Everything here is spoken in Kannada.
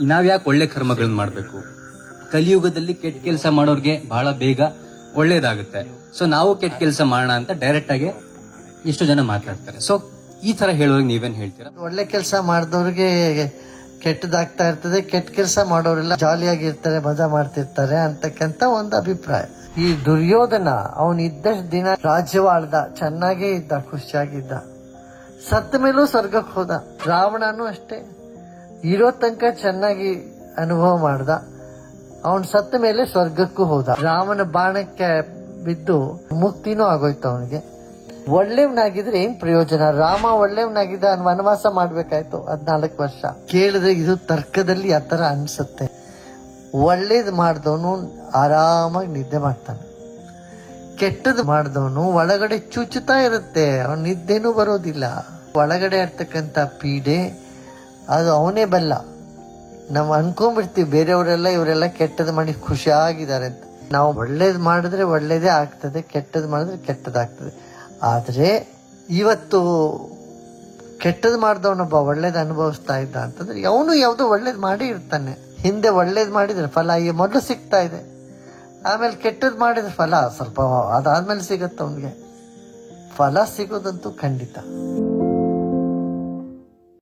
ನಾವ್ಯಾಕೆ ಒಳ್ಳೆ ಕರ್ಮಗಳನ್ನ ಮಾಡಬೇಕು? ಕಲಿಯುಗದಲ್ಲಿ ಕೆಟ್ಟ ಕೆಲಸ ಮಾಡೋರ್ಗೆ ಬಹಳ ಬೇಗ ಒಳ್ಳೇದಾಗುತ್ತೆ. ಸೊ ನಾವು ಕೆಟ್ಟ ಕೆಲಸ ಮಾಡೋಣ ಅಂತ ಡೈರೆಕ್ಟ್ ಆಗಿ ಜನ ಮಾತಾಡ್ತಾರೆ. ಸೊ ಈ ತರ ಹೇಳೋರಿಗೆ ನೀವೇನ್ ಹೇಳ್ತೀರಾ? ಒಳ್ಳೆ ಕೆಲಸ ಮಾಡಿದವ್ರಿಗೆ ಕೆಟ್ಟದಾಗ್ತಾ ಇರ್ತದೆ. ಕೆಟ್ಟ ಕೆಲಸ ಮಾಡೋರೆಲ್ಲ ಜಾಲಿಯಾಗಿರ್ತಾರೆ, ಮಜಾ ಮಾಡ್ತಿರ್ತಾರೆ ಅಂತಕ್ಕಂತ ಒಂದು ಅಭಿಪ್ರಾಯ. ಈ ದುರ್ಯೋಧನ ಅವನು ಇದ್ದಷ್ಟು ದಿನ ರಾಜ್ಯವಾಳ್ದ, ಚೆನ್ನಾಗೇ ಇದ್ದ, ಖುಷಿಯಾಗಿದ್ದ. ಸತ್ತ ಮೇಲೂ ಸ್ವರ್ಗಕ್ಕೆ ಹೋದ. ರಾವಣನು ಅಷ್ಟೇ. ಇರೋ ತನಕ ಚೆನ್ನಾಗಿ ಅನುಭವ ಮಾಡ್ದ. ಅವನ್ ಸತ್ತ ಮೇಲೆ ಸ್ವರ್ಗಕ್ಕೂ ಹೋದ. ರಾಮನ ಬಾಣಕ್ಕೆ ಬಿದ್ದು ಮುಕ್ತಿನೂ ಆಗೋಯ್ತು ಅವನಿಗೆ. ಒಳ್ಳೆಯವನಾಗಿದ್ರೆ ಏನ್ ಪ್ರಯೋಜನ? ರಾಮ ಒಳ್ಳೆಯವನಾಗಿದ್ದ ವನವಾಸ ಮಾಡ್ಬೇಕಾಯ್ತು ಹದ್ನಾಲ್ಕು ವರ್ಷ. ಕೇಳಿದ್ರೆ ಇದು ತರ್ಕದಲ್ಲಿ ಆ ತರ ಅನ್ಸುತ್ತೆ. ಒಳ್ಳೇದು ಮಾಡ್ದವನು ಆರಾಮಾಗಿ ನಿದ್ದೆ ಮಾಡ್ತಾನೆ. ಕೆಟ್ಟದ್ದು ಮಾಡ್ದವನು ಒಳಗಡೆ ಚುಚ್ಚುತ್ತಾ ಇರುತ್ತೆ. ಅವನ್ ನಿದ್ದೆನೂ ಬರೋದಿಲ್ಲ. ಒಳಗಡೆ ಇರ್ತಕ್ಕಂಥ ಪೀಡೆ ಅದು ಅವನೇ ಬಲ್ಲ. ನಾವು ಅನ್ಕೊಂಡ್ಬಿಡ್ತೀವಿ, ಬೇರೆಯವರೆಲ್ಲ ಇವರೆಲ್ಲ ಕೆಟ್ಟದ್ ಮಾಡಿ ಖುಷಿಯಾಗಿದ್ದಾರೆ ಅಂತ. ನಾವು ಒಳ್ಳೇದು ಮಾಡಿದ್ರೆ ಒಳ್ಳೇದೇ ಆಗ್ತದೆ, ಕೆಟ್ಟದ್ ಮಾಡಿದ್ರೆ ಕೆಟ್ಟದಾಗ್ತದೆ. ಆದರೆ ಇವತ್ತು ಕೆಟ್ಟದ್ ಮಾಡಿದವನೊಬ್ಬ ಒಳ್ಳೇದು ಅನುಭವಿಸ್ತಾ ಇದ್ದ ಅಂತಂದ್ರೆ ಅವನು ಯಾವುದೋ ಒಳ್ಳೇದು ಮಾಡಿ ಇರ್ತಾನೆ. ಹಿಂದೆ ಒಳ್ಳೇದ್ ಮಾಡಿದರೆ ಫಲ ಈ ಮೊದಲು ಸಿಗ್ತಾ ಇದೆ. ಆಮೇಲೆ ಕೆಟ್ಟದ್ದು ಮಾಡಿದ್ರೆ ಫಲ, ಸ್ವಲ್ಪ ಅದಾದ್ಮೇಲೆ ಸಿಗುತ್ತೆ ಅವನಿಗೆ. ಫಲ ಸಿಗೋದಂತೂ ಖಂಡಿತ.